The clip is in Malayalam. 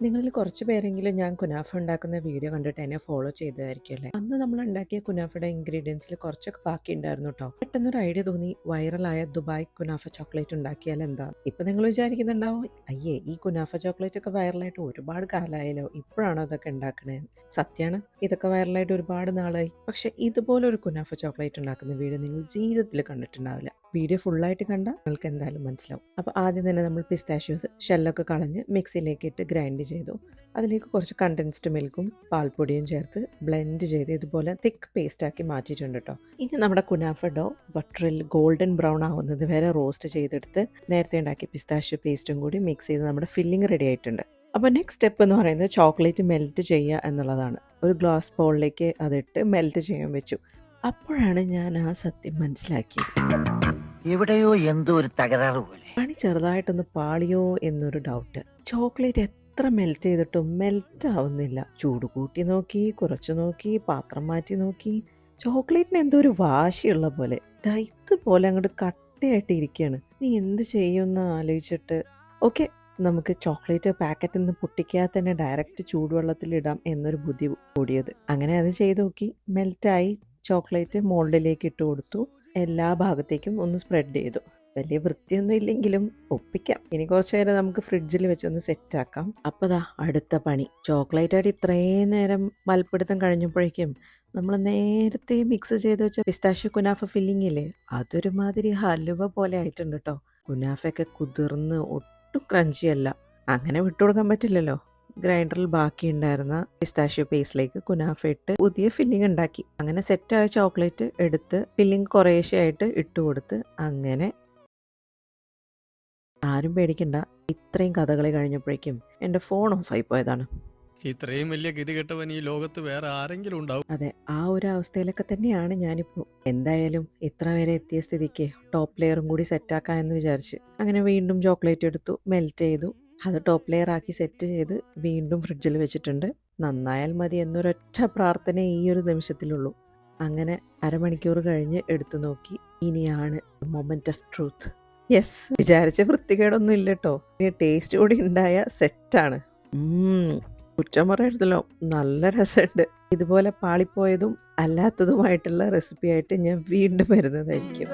നിങ്ങളിൽ കുറച്ച് പേരെങ്കിലും ഞാൻ കുനാഫ ഉണ്ടാക്കുന്ന വീഡിയോ കണ്ടിട്ട് എന്നെ ഫോളോ ചെയ്തതായിരിക്കും അല്ലേ അന്ന് നമ്മൾ ഉണ്ടാക്കിയ കുനാഫയുടെ ഇൻഗ്രീഡിയൻസിൽ കുറച്ചൊക്കെ ബാക്കി ഉണ്ടായിരുന്നു കേട്ടോ പെട്ടെന്നൊരു ഐഡിയ തോന്നി വൈറലായ ദുബായ് കുനാഫ ചോക്ലേറ്റ് ഉണ്ടാക്കിയാൽ എന്താ? ഇപ്പൊ നിങ്ങൾ വിചാരിക്കുന്നുണ്ടാവും അയ്യേ ഈ കുനാഫ ചോക്ലേറ്റ് ഒക്കെ വൈറലായിട്ട് ഒരുപാട് കാലമായല്ലോ ഇപ്പോഴാണോ അതൊക്കെ ഉണ്ടാക്കണേ? സത്യമാണ് ഇതൊക്കെ വൈറലായിട്ട് ഒരുപാട് നാളായി. പക്ഷെ ഇതുപോലെ ഒരു കുനാഫ ചോക്ലേറ്റ് ഉണ്ടാക്കുന്ന വീഡിയോ നിങ്ങൾ ജീവിതത്തിൽ കണ്ടിട്ടുണ്ടാവില്ല. വീഡിയോ ഫുള്ളായിട്ട് കണ്ടാൽ നിങ്ങൾക്ക് എന്തായാലും മനസ്സിലാവും. അപ്പോൾ ആദ്യം തന്നെ നമ്മൾ പിസ്താഷ്യൂസ് ഷെല്ലൊക്കെ കളഞ്ഞ് മിക്സിയിലേക്ക് ഇട്ട് ഗ്രൈൻഡ് ചെയ്തു. അതിലേക്ക് കുറച്ച് കണ്ടൻസ്ഡ് മിൽക്കും പാൽപ്പൊടിയും ചേർത്ത് ബ്ലെൻഡ് ചെയ്ത് ഇതുപോലെ തിക്ക് പേസ്റ്റാക്കി മാറ്റിയിട്ടുണ്ട് കേട്ടോ ഇനി നമ്മുടെ കുനാഫ ഡോ ബട്ടറിൽ ഗോൾഡൻ ബ്രൗൺ ആവുന്നത് വരെ റോസ്റ്റ് ചെയ്തെടുത്ത് നേരത്തെ ഉണ്ടാക്കിയ പിസ്താഷ്യൂ പേസ്റ്റും കൂടി മിക്സ് ചെയ്ത് നമ്മുടെ ഫില്ലിംഗ് റെഡി ആയിട്ടുണ്ട്. അപ്പോൾ നെക്സ്റ്റ് സ്റ്റെപ്പ് എന്ന് പറയുന്നത് ചോക്ലേറ്റ് മെൽറ്റ് ചെയ്യുക എന്നുള്ളതാണ്. ഒരു ഗ്ലാസ് ബോളിലേക്ക് അതിട്ട് മെൽറ്റ് ചെയ്യാൻ വെച്ചു. അപ്പോഴാണ് ഞാൻ ആ സത്യം മനസ്സിലാക്കിയത്. എവിടെയോ എന്തോ ഒരു തകരാറ് പോലെ. പണി ചെറുതായിട്ടൊന്ന് പാളിയോ എന്നൊരു ഡൗട്ട് ചോക്ലേറ്റ് എത്ര മെൽറ്റ് ചെയ്തിട്ടും മെൽറ്റ് ആവുന്നില്ല. ചൂട് കൂട്ടി നോക്കി കുറച്ച് നോക്കി പാത്രം മാറ്റി നോക്കി. ചോക്ലേറ്റിന് എന്തോ ഒരു വാശിയുള്ള പോലെ. ദൈത്ത് പോലെ അങ്ങോട്ട് കട്ടയായിട്ട് ഇരിക്കുകയാണ് നീ എന്ത് ചെയ്യുമെന്ന് ആലോചിച്ചിട്ട്. ഓക്കെ നമുക്ക് ചോക്ലേറ്റ് പാക്കറ്റിൽ നിന്ന് പൊട്ടിക്കാതെ തന്നെ ഡയറക്റ്റ് ചൂടുവെള്ളത്തിൽ ഇടാം എന്നൊരു ബുദ്ധി കൂടിയത്. അങ്ങനെ അത് ചെയ്ത് നോക്കി. മെൽറ്റായി ചോക്ലേറ്റ് മോൾഡിലേക്ക് ഇട്ട് കൊടുത്തു. എല്ലാ ഭാഗത്തേക്കും ഒന്ന് സ്പ്രെഡ് ചെയ്തു. വലിയ വൃത്തിയൊന്നും ഇല്ലെങ്കിലും ഒപ്പിക്കാം. ഇനി കുറച്ച് നേരം നമുക്ക് ഫ്രിഡ്ജിൽ വെച്ചൊന്ന് സെറ്റ് ആക്കാം. അപ്പോൾ ദാ അടുത്ത പണി. ചോക്ലേറ്റ് ആയിട്ട് ഇത്രയും നേരം മൽപ്പിടുത്തം കഴിഞ്ഞപ്പോഴേക്കും നമ്മൾ നേരത്തെ മിക്സ് ചെയ്ത് വെച്ച പിസ്താഷ്യ കുനാഫ ഫില്ലിംഗ് ഇല്ലേ? അതൊരുമാതിരി ഹലുവ പോലെ ആയിട്ടുണ്ട് കേട്ടോ കുനാഫയൊക്കെ കുതിർന്ന് ഒട്ടും ക്രഞ്ചി അല്ല. അങ്ങനെ വിട്ടുകൊടുക്കാൻ പറ്റില്ലല്ലോ. ഗ്രൈൻഡറിൽ ബാക്കി ഉണ്ടായിരുന്ന പിസ്താഷ്യോ പേസ്റ്റിലേക്ക് കുനാഫ ഇട്ട് പുതിയ ഫില്ലിംഗ് ഉണ്ടാക്കി. അങ്ങനെ സെറ്റായ ചോക്ലേറ്റ് എടുത്ത് ഫില്ലിംഗ് കുറേശ്ശെയായിട്ട് ഇട്ട് കൊടുത്ത് അങ്ങനെ ആരും പേടിക്കണ്ട. ഇത്രയും കഥകളി കഴിഞ്ഞപ്പോഴേക്കും എന്റെ ഫോൺ ഓഫായി പോയതാണ്. ഇത്രയും വലിയ ഗതികെട്ടവൻ ഈ ലോകത്ത് വേറെ ആരെങ്കിലും ഉണ്ടാവും. അതെ ആ ഒരു അവസ്ഥയിലൊക്കെ തന്നെയാണ് ഞാനിപ്പോൾ എന്തായാലും ഇത്ര വരെ എത്തിയ സ്ഥിതിക്ക് ടോപ്പ് ലെയറും കൂടി സെറ്റാക്കാൻ എന്ന് വിചാരിച്ച് അങ്ങനെ വീണ്ടും ചോക്ലേറ്റ് എടുത്തു മെൽറ്റ് ചെയ്തു. അത് ടോപ്പ് ലെയർ ആക്കി സെറ്റ് ചെയ്ത് വീണ്ടും ഫ്രിഡ്ജിൽ വെച്ചിട്ടുണ്ട്. നന്നായാൽ മതി എന്നൊരൊറ്റ പ്രാർത്ഥന ഈ ഒരു നിമിഷത്തിലുള്ളൂ. അങ്ങനെ അരമണിക്കൂർ കഴിഞ്ഞ് എടുത്തു നോക്കി ഇനിയാണ് മൊമെന്റ് ഓഫ് ട്രൂത്ത് യെസ് വിചാരിച്ച വൃത്തികേടൊന്നും ഇല്ല കേട്ടോ ഇനി ടേസ്റ്റ് കൂടി ഉണ്ടായ സെറ്റാണ് കുറ്റം പറയരുതല്ലോ. നല്ല രസമുണ്ട്. ഇതുപോലെ പാളിപ്പോയതും അല്ലാത്തതുമായിട്ടുള്ള റെസിപ്പി ആയിട്ട് ഞാൻ വീണ്ടും വരുന്നതായിരിക്കും.